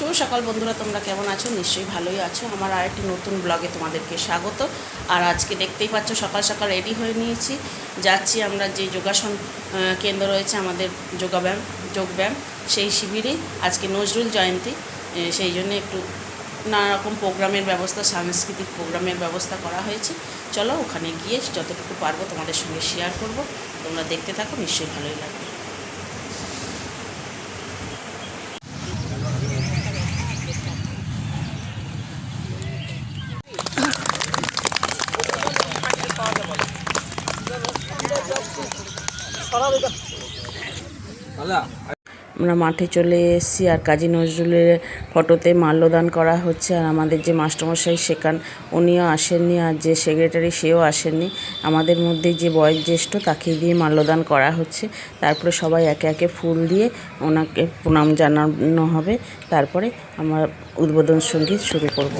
শুভ সকাল বন্ধুরা, তোমরা কেমন আছো? নিশ্চয়ই ভালোই আছো। আমার আরেকটি নতুন ব্লগে তোমাদেরকে স্বাগত। আর আজকে দেখতেই পাচ্ছ, সকাল সকাল রেডি হয়ে নিয়েছি। যাচ্ছি আমরা যে যোগাসন কেন্দ্র রয়েছে আমাদের যোগাব্যায়াম যোগব্যায়াম সেই শিবিরে। আজকে নজরুল জয়ন্তী সেই জন্য একটু নানা রকম প্রোগ্রামের ব্যবস্থা, সাংস্কৃতিক প্রোগ্রামের ব্যবস্থা করা হয়েছে। চলো ওখানে গিয়ে যতটুকু পারব তোমাদের সঙ্গে শেয়ার করব। তোমরা দেখতে থাকো, নিশ্চয়ই ভালোই লাগবে। আমরা মাঠে চলে এসেছি আর কাজী নজরুলের ফটোতে মাল্যদান করা হচ্ছে আর আমাদের যে মাস্টারমশাই শেখান উনিও আসেননি আর যে সেক্রেটারি সেও আসেননি। আমাদের মধ্যে যে বয়োজ্যেষ্ঠ তাকে দিয়ে মাল্যদান করা হচ্ছে। তারপরে সবাই একে একে ফুল দিয়ে ওনাকে প্রণাম জানানো হবে। তারপরে আমরা উদ্বোধন সংগীত শুরু করব।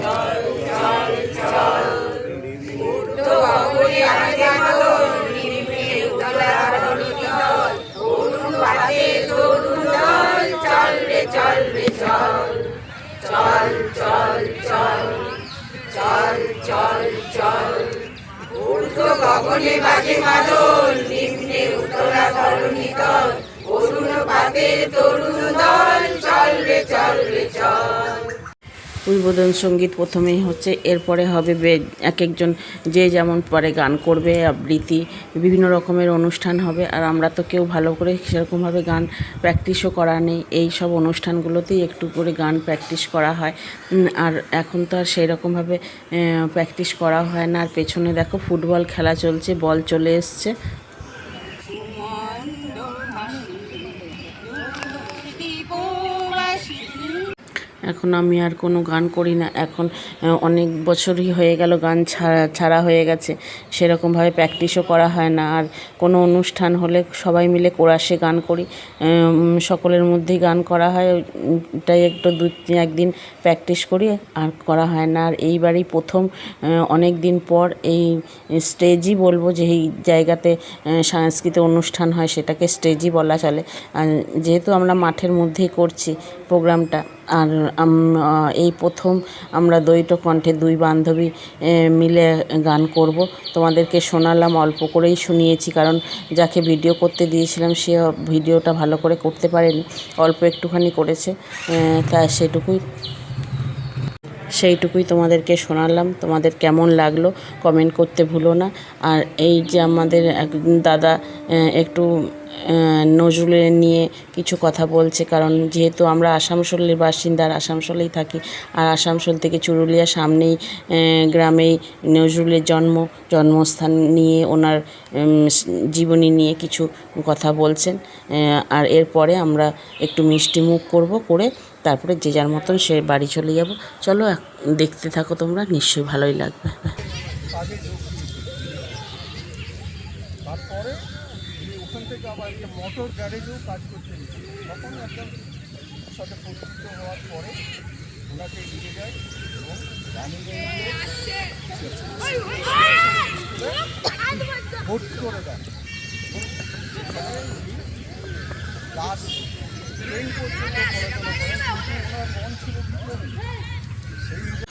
গগনে বাজে মাদল, নিম্নে উতলা ধরণী ধরণীতল অরুণ পাতে তরুণ দল চল রে চল রে চল। উদ্বোধন সংগীত প্রথমেই হচ্ছে, এরপরে হবে এক একজন যে যেমন পারে গান করবে, আবৃত্তি, বিভিন্ন রকমের অনুষ্ঠান হবে। আর আমরা তো কেউ ভালো করে সেরকমভাবে গান প্র্যাকটিসও করা নেই। এই সব অনুষ্ঠানগুলোতেই একটু করে গান প্র্যাকটিস করা হয়। আর এখন তো আর সেই রকমভাবে প্র্যাকটিস করা হয় না। আর পেছনে দেখো, ফুটবল খেলা চলছে, বল চলে এসছে। এখন আমি আর কোনো গান করি না। এখন অনেক বছরই হয়ে গেল গান ছাড়া ছাড়া হয়ে গেছে। সেরকমভাবে প্র্যাকটিসও করা হয় না। আর কোনো অনুষ্ঠান হলে সবাই মিলে কোরাসে গান করি। সকলের মধ্যেই গান করা হয়। তাই একটু দু একদিন প্র্যাকটিস করি, আর করা হয় না। আর এইবারই প্রথম অনেক দিন পর এই স্টেজই বলব যে এই জায়গাতে সাংস্কৃতিক অনুষ্ঠান হয়, সেটাকে স্টেজই বলা চলে। আর যেহেতু আমরা মাঠের মধ্যেই করছি প্রোগ্রামটা আর এই প্রথম আমরা দ্বৈত কণ্ঠে দুই বান্ধবী মিলে গান করব। তোমাদেরকে শোনালাম, অল্প করেই শুনিয়েছি, কারণ যাকে ভিডিও করতে দিয়েছিলাম, সে ভিডিওটা ভালো করে করতে পারেনি, অল্প একটুখানি করেছে তা সেটুকুই। সেইটুকুই তোমাদেরকে শোনালাম, তোমাদের কেমন লাগল কমেন্ট করতে ভুলো না। আর এই যে আমাদের দাদা একটু নজরুলের নিয়ে কিছু কথা বলছে, কারণ যেহেতু আমরা আসানসোলের বাসিন্দা আর আসানসোলেই থাকি, আর আসানসোল থেকে চুরুলিয়া সামনেই গ্রামেই নজরুলের জন্ম, জন্মস্থান নিয়ে ওনার জীবনী নিয়ে কিছু কথা বলছেন আর এরপরে আমরা একটু মিষ্টি মুখ করব, করে তারপরে যে যার মতন সে বাড়ি চলে যাব। চলো দেখতে থাকো তোমরা, নিশ্চয়ই ভালোই লাগবে কাজে যোগ তারপরে উনি ওখান থেকে আবার একটা মোটর গ্যারেজেও কাজ করতে গেছে। তখন একদম সাথে পরিচিত হওয়ার পরে ওনাকে নিয়ে যায় এবং ভর্তি করে দেয়। সেখানে উনি ক্লাস টেন পর্যন্ত পড়াশোনা করেন কিন্তু ওনার মন ছিল সেই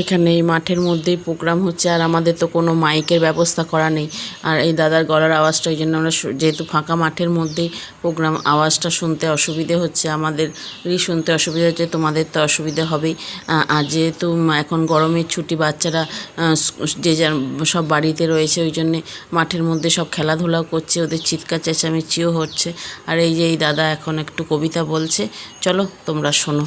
এখানে এই মাঠের মধ্যেই প্রোগ্রাম হচ্ছে, আর আমাদের তো কোনো মাইকের ব্যবস্থা করা নেই। আর এই দাদার গলার আওয়াজটা, ওই জন্য আমরা যেহেতু ফাঁকা মাঠের মধ্যেই প্রোগ্রাম, আওয়াজটা শুনতে অসুবিধে হচ্ছে। আমাদেরই শুনতে অসুবিধা হচ্ছে, তোমাদের তো অসুবিধে হবেই। আর যেহেতু এখন গরমের ছুটি, বাচ্চারা যে যার সব বাড়িতে রয়েছে, ওই জন্যে মাঠের মধ্যে সব খেলাধুলাও করছে, ওদের চিৎকার চেঁচামেচিও হচ্ছে। আর এই যে এই দাদা এখন একটু কবিতা বলছে, চলো তোমরা শোনো।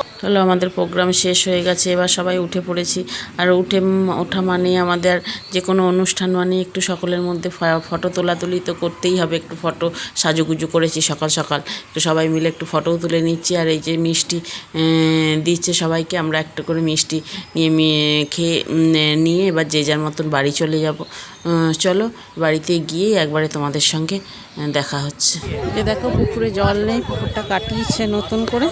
চলো আমাদের প্রোগ্রাম শেষ হয়ে গেছে, এবার সবাই উঠে পড়েছি। আর উঠে ওঠা মানে আমাদের যে কোনো অনুষ্ঠান মানে একটু সকলের মধ্যে ফটো তোলাতুলি তো করতেই হবে, একটু ফটো সাজুগুজু করেছি সকাল সকাল। একটু সবাই মিলে একটু ফটোও তুলে নিচ্ছি, আর এই যে মিষ্টি দিচ্ছে সবাইকে, আমরা একটা করে মিষ্টি নিয়ে খেয়ে নিয়ে এবার যে যার মতন বাড়ি চলে যাব। চলো বাড়িতে গিয়ে একবারে তোমাদের সঙ্গে দেখা হচ্ছে। দেখো পুকুরে জল নেই, পুকুরটা কাটিয়েছে নতুন করে।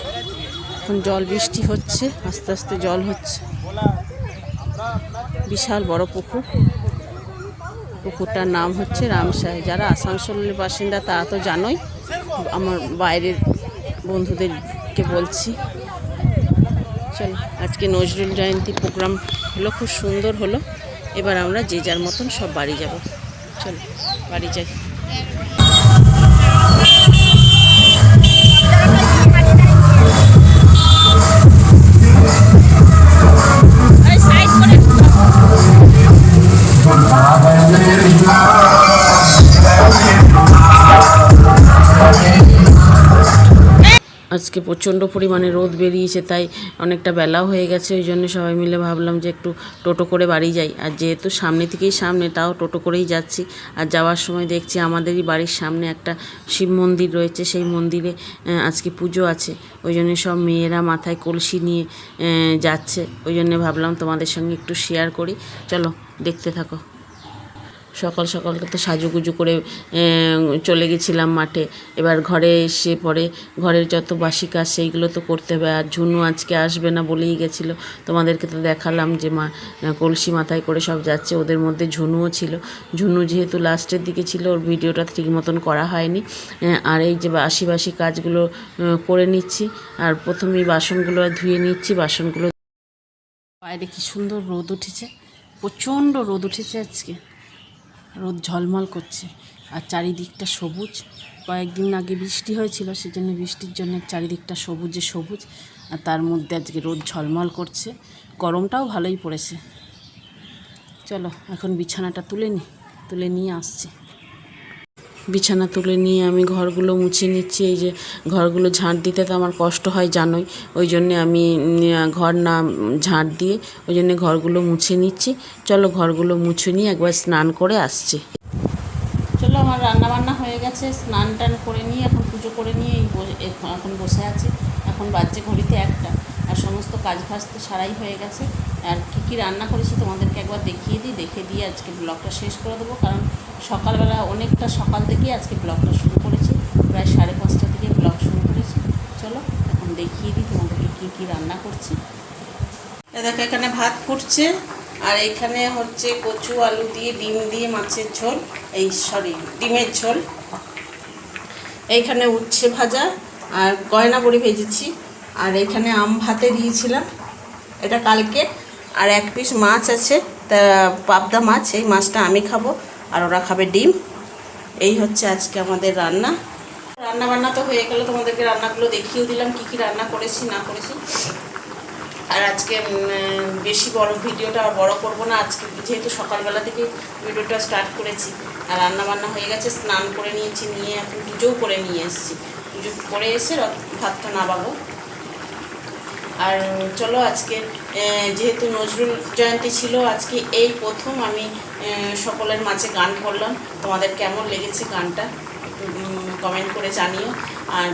এখন জল বৃষ্টি হচ্ছে, আস্তে আস্তে জল হচ্ছে। বিশাল বড় পুকুর। পুকুরটার নাম হচ্ছে রামসাই যারা আসানসোলের বাসিন্দা, তারা তো জানোই। আমার বাইরের বন্ধুদেরকে বলছি। চলো, আজকে নজরুল জয়ন্তী প্রোগ্রাম হলো, খুব সুন্দর হলো। এবার আমরা যে যার মতন সব বাড়ি যাব। চলো, বাড়ি যাই। আজকে প্রচণ্ড পরিমাণে রোদ বেরিয়েছে, তাই অনেকটা বেলাও হয়ে গেছে, ওই জন্য সবাই মিলে ভাবলাম যে একটু টোটো করে বাড়ি যাই। আর যেহেতু সামনে থেকেই সামনে, তাও টোটো করেই যাচ্ছি। আর যাওয়ার সময় দেখছি আমাদেরই বাড়ির সামনে একটা শিব মন্দির রয়েছে, সেই মন্দিরে আজকে পুজো আছে। ওই জন্য সব মেয়েরা মাথায় কলসি নিয়ে যাচ্ছে। ওই জন্য ভাবলাম তোমাদের সঙ্গে একটু শেয়ার করি। চলো, দেখতে থাকো। সকাল সকাল তো সাজুগুজু করে চলে গেছিলাম মাঠে। এবার ঘরে এসে পরে ঘরের যত বাসি কাজ সেইগুলো তো করতে হবে। আর ঝুনু আজকে আসবে না বলেই গেছিল। তোমাদেরকে তো দেখালাম যে মা, কলসি মাথায় করে সব যাচ্ছে। ওদের মধ্যে ঝুনুও ছিল। ঝুনু যেহেতু লাস্টের দিকে ছিল, ওর ভিডিওটা ঠিক মতন করা হয়নি। আর এই যে বাসি বাসি কাজগুলো করে নিচ্ছি। আর প্রথমেই বাসনগুলো ধুয়ে নিচ্ছি। বাসনগুলো বাইরে কি সুন্দর রোদ উঠেছে। প্রচণ্ড রোদ উঠেছে আজকে। রোদ ঝলমল করছে। আর চারিদিকটা সবুজ। কয়েকদিন আগে বৃষ্টি হয়েছিল, সেজন্য বৃষ্টির জন্য চারিদিকটা সবুজে সবুজ। আর তার মধ্যে আজকে রোদ ঝলমল করছে। গরমটাও ভালোই পড়েছে। চলো, এখন বিছানাটা তুলে নি। তুলে নিয়ে আসছি। বিছানা তুলে নিয়ে আমি ঘরগুলো মুছে নিচ্ছি। এই যে ঘরগুলো ঝাঁট দিতে তো আমার কষ্ট হয়, জানোই। ওই জন্যে আমি ঘর না, ঝাঁট দিয়ে ওই জন্যে ঘরগুলো মুছে নিচ্ছি। চলো ঘরগুলো মুছে নিয়ে একবার স্নান করে আসছি। চলো আমার রান্না বান্না হয়ে গেছে। স্নান টান করে নিয়ে, এখন পুজো করে নিয়ে এখন- বসে আছি। এখন বাজছে ঘড়িতে একটা। আর সমস্ত কাজ ফাজ তো সারাই হয়ে গেছে। আর কী কী রান্না করেছি তোমাদেরকে একবার দেখিয়ে দিই, দেখে দিয়ে আজকে ব্লগটা শেষ করে দেবো। কারণ সকালবেলা অনেকটা সকাল থেকেই আজকে ব্লগটা শুরু করেছি। প্রায় সাড়ে পাঁচটা থেকে ব্লগ শুরু করেছি। চলো, এখন দেখিয়ে দিই তোমাদেরকে কী কী রান্না করছি। দেখো, এখানে ভাত ফুটছে আর এখানে হচ্ছে কচু, আলু দিয়ে, ডিম দিয়ে মাছের ঝোল। এই, সরি, ডিমের ঝোল। এইখানে উচ্ছে ভাজা আর গয়না বড়ি ভেজেছি। আর এখানে আম ভাতে দিয়েছিলাম। এটা কালকে আর এক পিস মাছ আছে, তা পাবদা মাছ, এই মাছটা আমি খাব আর ওরা খাবে ডিম। এই হচ্ছে আজকে আমাদের রান্না। রান্না বান্না তো হয়ে গেল, তোমাদেরকে রান্নাগুলো দেখিয়েও দিলাম, কি কি রান্না করেছি, না করেছি। আর আজকে বেশি বড় ভিডিওটা আর বড় করব না। আজকে যেহেতু সকালবেলা থেকে ভিডিওটা স্টার্ট করেছি, আর রান্না বান্না হয়ে গেছে, স্নান করে নিয়েছি, নিয়ে এখন পুজোও করে নিয়ে এসেছি। পুজো করে এসে ভাতটা নামাবো। আর চলো আজকে যেহেতু নজরুল জয়ন্তী ছিল, আজকে এই প্রথম আমি সকলের মাঝে গান করলাম। তোমাদের কেমন লেগেছে গানটা? একটু কমেন্ট করে জানিও। আর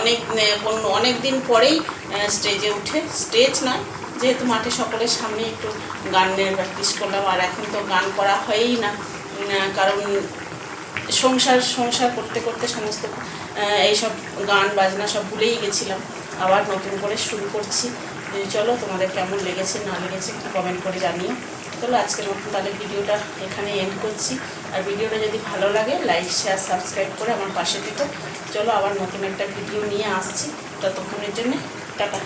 অনেক অনেক দিন পরেই স্টেজে উঠে স্টেজ না যেহেতু মাঠে সকলের সামনে একটু গানের প্র্যাকটিস করলাম, আর এখন তো গান করা হয়ই না। কারণ সংসার সংসার করতে করতে সমস্ত এইসব গান, বাজনা সব ভুলেই গেছিলাম। আবার নতুন করে শুরু করছি। যদি চলো, তোমাদের কেমন লেগেছে, না লেগেছে একটু কমেন্ট করে জানিও। চলো, আজকের মতন তাহলে ভিডিওটা এখানে এন্ড করছি। আর ভিডিওটা যদি ভালো লাগে লাইক শেয়ার সাবস্ক্রাইব করে আমার পাশে দিত চলো, আবার নতুন একটা ভিডিও নিয়ে আসছি। ততক্ষণের জন্য, টাটা।